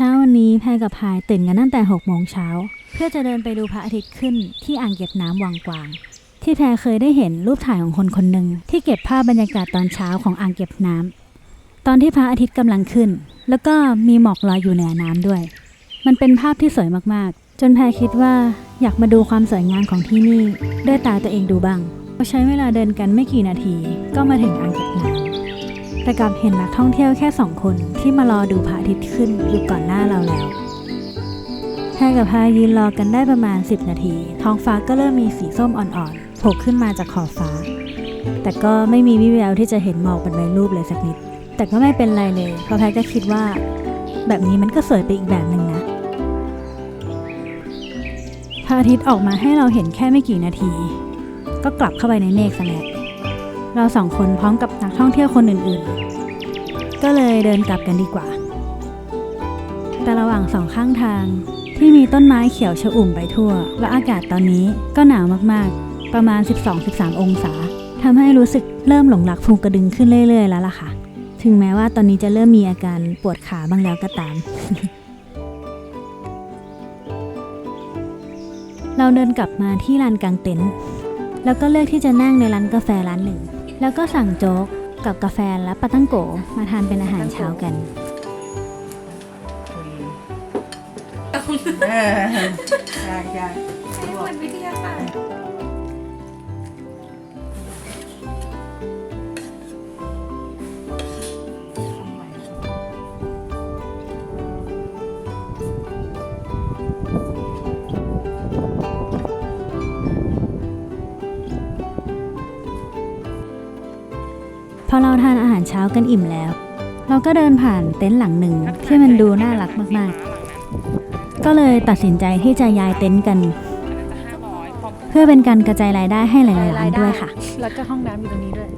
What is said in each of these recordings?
ช้าวันี้แพรกับพายตื่นกันตั้งแต่6โมงเช้า เพื่อจะเดินไปดูพระอาทิตย์ขึ้นที่อ่างเก็บน้ำวังกวาง ที่แพรเคยได้เห็นรูปถ่ายของคนคนหนึ่งที่เก็บภาพบรรยากาศตอนเช้าของอ่างเก็บน้ำตอนที่พระอาทิตย์กำลังขึ้น แล้วก็มีหมอกลอยอยู่เหนือน้ำด้วย มันเป็นภาพที่สวยมากๆ จนแพรคิดว่าอยากมาดูความสวยงามของที่นี่ด้วยตาตัวเองดูบ้างเราใช้เวลาเดินกันไม่กี่นาทีก็มาถึงอ่างเก็บน้ำ แต่กลับเห็นนักท่องเที่ยวแค่สองคนที่มารอดูพระอาทิตย์ขึ้นอยู่ก่อนหน้าเราแล้วแพรกับพายยืนรอกันได้ประมาณ 10 นาที ท้องฟ้าก็เริ่มมีสีส้มอ่อนๆโผล่ขึ้นมาจากขอบฟ้า แต่ก็ไม่มีวิแววที่จะเห็นหมอกบนใบรูปเลยสักนิด แต่ก็ไม่เป็นไรเลย เพราะแพรก็คิดว่า แบบนี้มันก็สวยไปอีกแบบหนึ่งนะพระอาทิตย์ออกมาให้เราเห็นแค่ไม่กี่นาที ก็กลับเข้าไปในเมฆซะแล้ว เราสองคนพร้อมกับนักท่องเที่ยวคนอื่นๆ ก็เลยเดินกลับกันดีกว่า แต่ระหว่างสองข้างทางที่มีต้นไม้เขียวชอุ่มไปทั่ว และอากาศตอนนี้ก็หนาวมากๆ ประมาณ 12-13 องศาทำให้รู้สึกเริ่มหลงรักภูกระดึงขึ้นเรื่อย ๆ แล้วล่ะค่ะ ถึงแม้ว่าตอนนี้จะเริ่มมีอาการปวดขาบ้างแล้วก็ตาม เราเดินกลับมาที่ลานกลางเต็นท์แล้วก็เลือกที่จะนั่งในร้านกาแฟร้านหนึ่ง แล้วก็สั่งโจ๊กกับกาแฟและปาตั้งโกมาทานเป็นอาหารเช้ากันเออใช่ใช่วันวิทยาศาสตร์ พอเราทานอาหารเช้ากันอิ่มแล้ว เราก็เดินผ่านเต็นท์หลังหนึ่งที่มันดูน่ารักมากๆ ก็เลยตัดสินใจที่จะย้ายเต็นท์กัน เพื่อเป็นการกระจายรายได้ให้หลายๆร้านด้วยค่ะ แล้วก็ห้องน้ำอยู่ตรงนี้ด้วย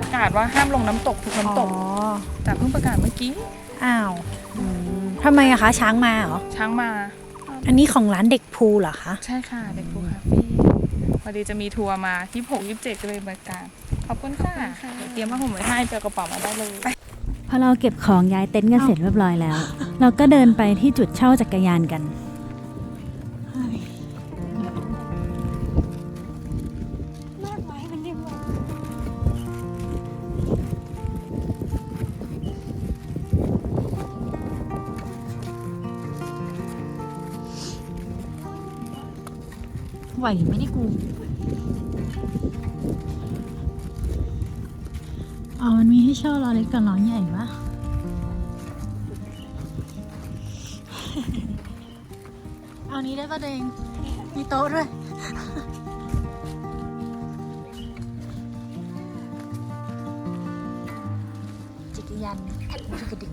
ประกาศว่าห้ามลงน้ำตกทุกน้ำตกอ๋อแต่เพิ่งประกาศเมื่อกี้ อ้าวอืมทำไมอะคะช้างมาเหรอ ช้างมา อันนี้ของร้านเด็กพูเหรอคะ ใช่ค่ะ เด็กภูคาเฟ่พอดีจะมีทัวร์มาที่หกยี่สิบเจ็ดก็เลยประกาศ ขอบคุณค่ะเดี๋ยวเตรียมผ้าห่มไว้ให้เจอกระเป๋ามาได้เลย พอเราเก็บของย้ายเต็นท์กันเสร็จเรียบร้อยแล้ว เราก็เดินไปที่จุดเช่าจักรยานกัน ไหวไหมนี่กู อ๋อมันมีให้เช่าล้อเล็กกับล้อใหญ่ปะเอานี้ได้ปะเดงมีโต๊ะด้วยจักรยานกระดิก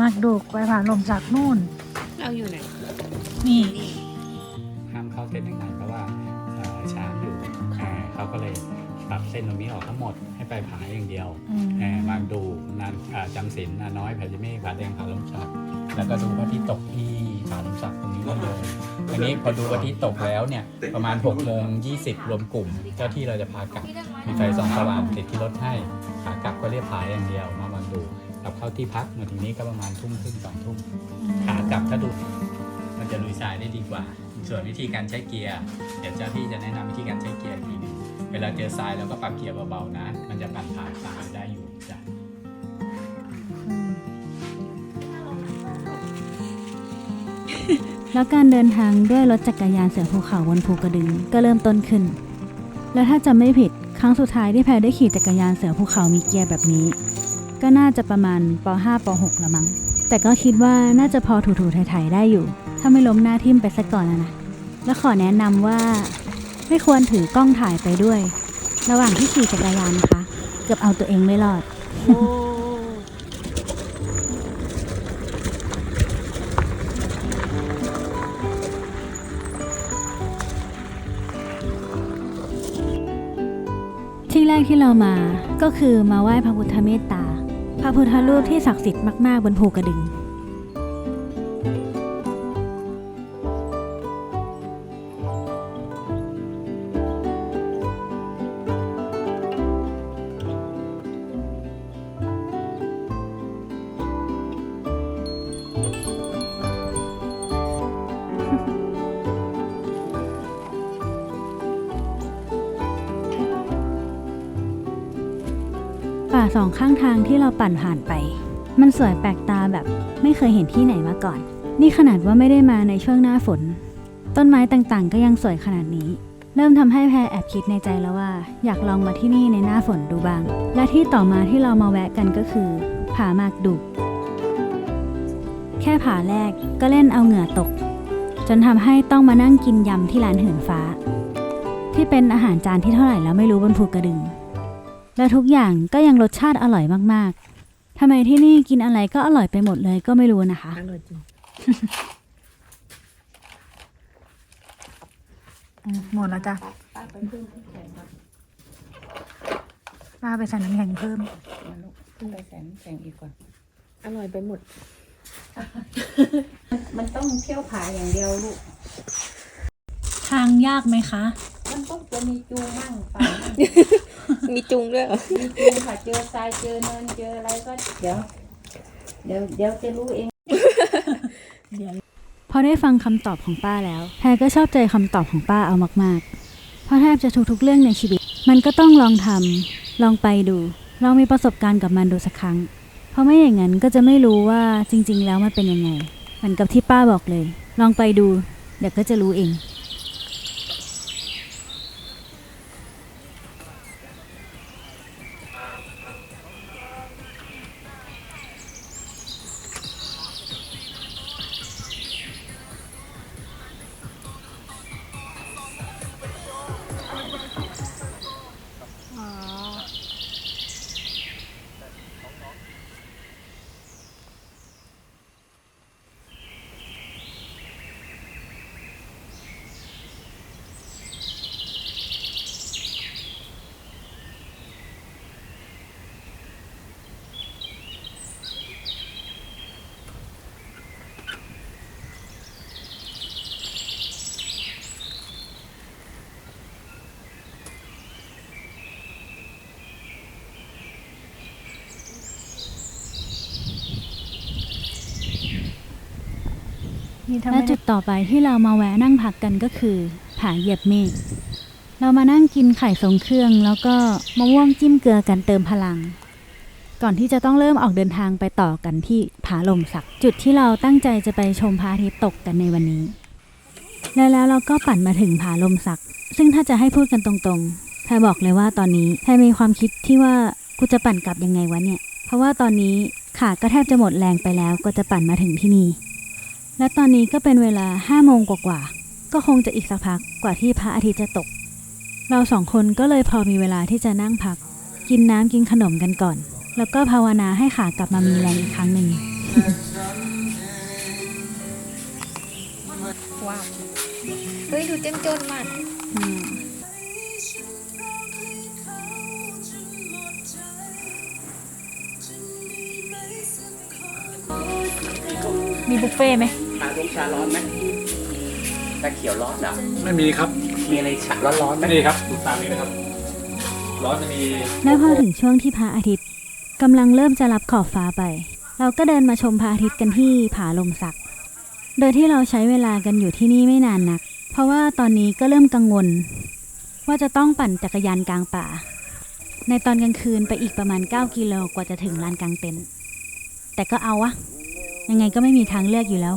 มากดูกไปผาลมจากนู่น เราอยู่ไหน นี่ ห้ามเข้าเส้นทางนั้นเพราะว่าเอ่อช้างอยู่เอ่อเขาก็เลยปรับเส้นตรงนี้ออกทั้งหมดให้ไปผาอย่างเดียวอืมเอ่อมาดูนานอ่าจำศีลนาน้อยแผ่จิเมฆผาแดงผาลมศักดิ์แล้วก็ดูพระอาทิตย์ตกที่ผาลมศักดิ์ตรงนี้ได้เลยอันนี้พอดูพระอาทิตย์ตกแล้วเนี่ยประมาณ6โมง20รวมกลุ่มเจ้าที่เราจะพากลับ มีไฟส่องสว่างติดที่รถให้ขากลับก็เรียกผาอย่างเดียวมามาดู กลับเข้าที่พักมาถึงนี้ก็ประมาณทุ่มครึ่งสองทุ่มขากลับถ้าดูมันจะลุยทรายได้ดีกว่า ส่วนวิธีการใช้เกียร์ เดี๋ยวเจ้าที่จะแนะนำวิธีการใช้เกียร์อีกทีหนึงเวลาเจอทรายเราก็ปรับเกียร์เบาๆนะ มันจะปั่นผ่านทรายได้อยู่จ้ะแล้วการเดินทางด้วยรถจักรยานเสือภูเขาบนภูกระดึงก็เริ่มต้นขึ้น แล้วถ้าจำไม่ผิดครั้งสุดท้ายที่แพรได้ขี่จักรยานเสือภูเขามีเกียร์แบบนี้ ก็น่าจะประมาณป .5 ป .6 ละมั้ง แต่ก็คิดว่าน่าจะพอถูๆไถๆได้อยู่ ถ้าไม่ล้มหน้าทิ่มไปสักก่อนนะ แล้วขอแนะนำว่า ไม่ควรถือกล้องถ่ายไปด้วย ระหว่างที่ขี่จักรยานนะคะ เกือบเอาตัวเองไม่รอดที่แรกที่เรามาก็คือมาไหว้พระพุทธเมตตา พระพุทธรูปที่ศักดิ์สิทธิ์มาก ๆ บนภูกระดึง สองข้างทางที่เราปั่นผ่านไป มันสวยแปลกตาแบบไม่เคยเห็นที่ไหนมาก่อน นี่ขนาดว่าไม่ได้มาในช่วงหน้าฝน ต้นไม้ต่างๆ ก็ยังสวยขนาดนี้ เริ่มทำให้แพรแอบคิดในใจแล้วว่า อยากลองมาที่นี่ในหน้าฝนดูบ้าง และที่ต่อมาที่เรามาแวะกันก็คือผาหมากดุกแค่ผาแรกก็เล่นเอาเหงื่อตก จนทำให้ต้องมานั่งกินยำที่ร้านเหินฟ้า ที่เป็นอาหารจานที่เท่าไหร่แล้วไม่รู้บนภูกระดึง และทุกอย่างก็ยังรสชาติอร่อยมากๆทำไมที่นี่กินอะไรก็อร่อยไปหมดเลยก็ไม่รู้นะคะ อร่อยจริงหมดแล้วจ้ะป้าไปใส่น้ำแข็งเพิ่มไปแสนแสงอีกก่อน อร่อยไปหมด มันต้องเที่ยวผาอย่างเดียวลูก ทางยากไหมคะ มันต้องจะมีจูงมั่งป่ามั่ง มีจุงด้วยเหรอมีจูงค่ะเจอทรายเจอเนินเจออะไรก็เดี๋ยวเดี๋ยวเดี๋ยวจะรู้เองพอได้ฟังคำตอบของป้าแล้วแพรก็ชอบใจคำตอบของป้าเอามากๆ เพราะแทบจะทุกๆเรื่องในชีวิต มันก็ต้องลองทำลองไปดู ลองมีประสบการณ์กับมันดูสักครั้ง เพราะไม่อย่างนั้นก็จะไม่รู้ว่าจริง ๆ แล้วมันเป็นยังไงเหมือนกับที่ป้าบอกเลย ลองไปดู เดี๋ยวก็จะรู้เอง และจุดต่อไปที่เรามาแวะนั่งพักกันก็คือ ผาเหยียบเมฆเรามานั่งกินไข่ทรงเครื่อง แล้วก็มะม่วงจิ้มเกลือกันเติมพลัง ก่อนที่จะต้องเริ่มออกเดินทางไปต่อกันที่ผาลมสัก จุดที่เราตั้งใจจะไปชมพระอาทิตย์ตกกันในวันนี้ และแล้วเราก็ปั่นมาถึงผาลมสัก ซึ่งถ้าจะให้พูดกันตรงๆแพรบอกเลยว่าตอนนี้แพรมีความคิดที่ว่ากูจะปั่นกลับยังไงวะเนี่ย เพราะว่าตอนนี้ขาก็แทบจะหมดแรงไปแล้วก็จะปั่นมาถึงที่นี่ และตอนนี้ก็เป็นเวลาห้าโมงกว่าๆ ก็คงจะอีกสักพักกว่าที่พระอาทิตย์จะตก เราสองคนก็เลยพอมีเวลาที่จะนั่งพัก กินน้ำกินขนมกันก่อน แล้วก็ภาวนาให้ขากลับมามีแรงอีกครั้งหนึ่งว้าวเฮ้ยดูเจ้มจนมากมีบุฟเฟ่ไหม ชาลงชาร้อนไหมชาเขียวร้อนเหรอไม่มีครับ มีอะไรฉะร้อนๆไหมนี่ครับดูตามนี้นะครับ ร้อนจะมีและพอถึงช่วงที่พระอาทิตย์กำลังเริ่มจะรับขอบฟ้าไป เราก็เดินมาชมพระอาทิตย์กันที่ผาลมสัก โดยที่เราใช้เวลากันอยู่ที่นี่ไม่นานนัก เพราะว่าตอนนี้ก็เริ่มกังวล ว่าจะต้องปั่นจักรยานกลางป่า ในตอนกลางคืนไปอีกประมาณ 9 กิโลกว่าจะถึงลานกลางเต็นท์แต่ก็เอาวะ ยังไงก็ไม่มีทางเลือกอยู่แล้ว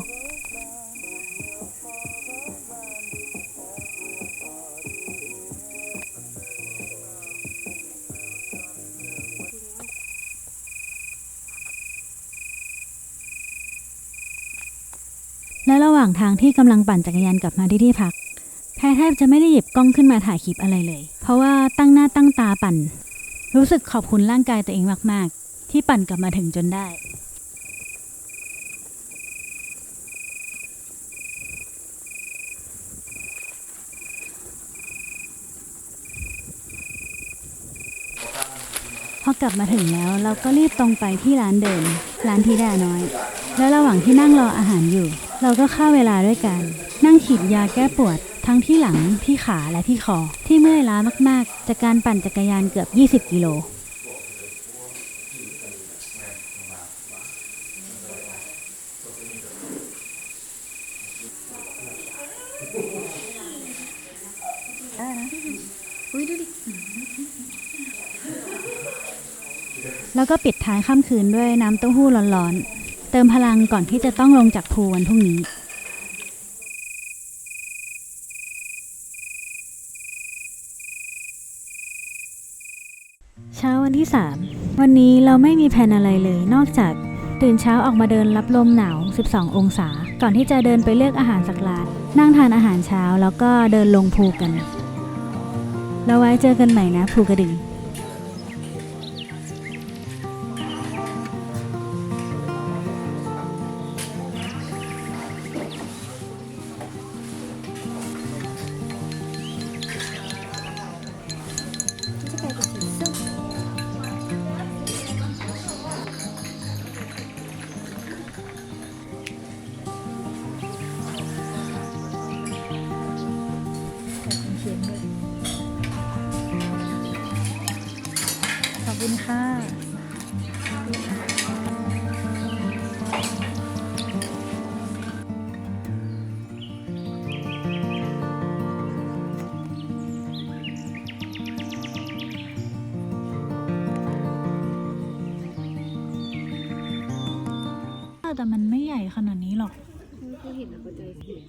และระหว่างทางที่กำลังปั่นจักรยานกลับมาที่ที่พักแพรแทบจะไม่ได้หยิบกล้องขึ้นมาถ่ายคลิปอะไรเลย เพราะว่าตั้งหน้าตั้งตาปั่น รู้สึกขอบคุณร่างกายตัวเองมาก ๆ ที่ปั่นกลับมาถึงจนได้พอกลับมาถึงแล้วเราก็รีบตรงไปที่ร้านเดิม ร้านทิดาน้อย แล้วระหว่างที่นั่งรออาหารอยู่ เราก็ฆ่าเวลาด้วยกัน นั่งฉีดยาแก้ปวด ทั้งที่หลังที่ขาและที่คอ ที่เมื่อยล้ามากๆ จากการปั่นจักรยานเกือบ 20 กิโลแล้วก็ปิดท้ายค่ำคืนด้วยน้ำเต้าหู้ร้อนๆ เติมพลังก่อนที่จะต้องลงจากภูวันพรุ่งนี้ เช้าวันที่ 3 วันนี้เราไม่มีแผนอะไรเลยนอกจากตื่นเช้าออกมาเดินรับลมหนาว 12 องศา ก่อนที่จะเดินไปเลือกอาหารสักร้าน นั่งทานอาหารเช้าแล้วก็เดินลงภูกัน แล้วไว้เจอกันใหม่นะภูกระดึง แต่มันไม่ใหญ่ขนาดนี้หรอก ที่เห็นแล้วก็ใจเสีย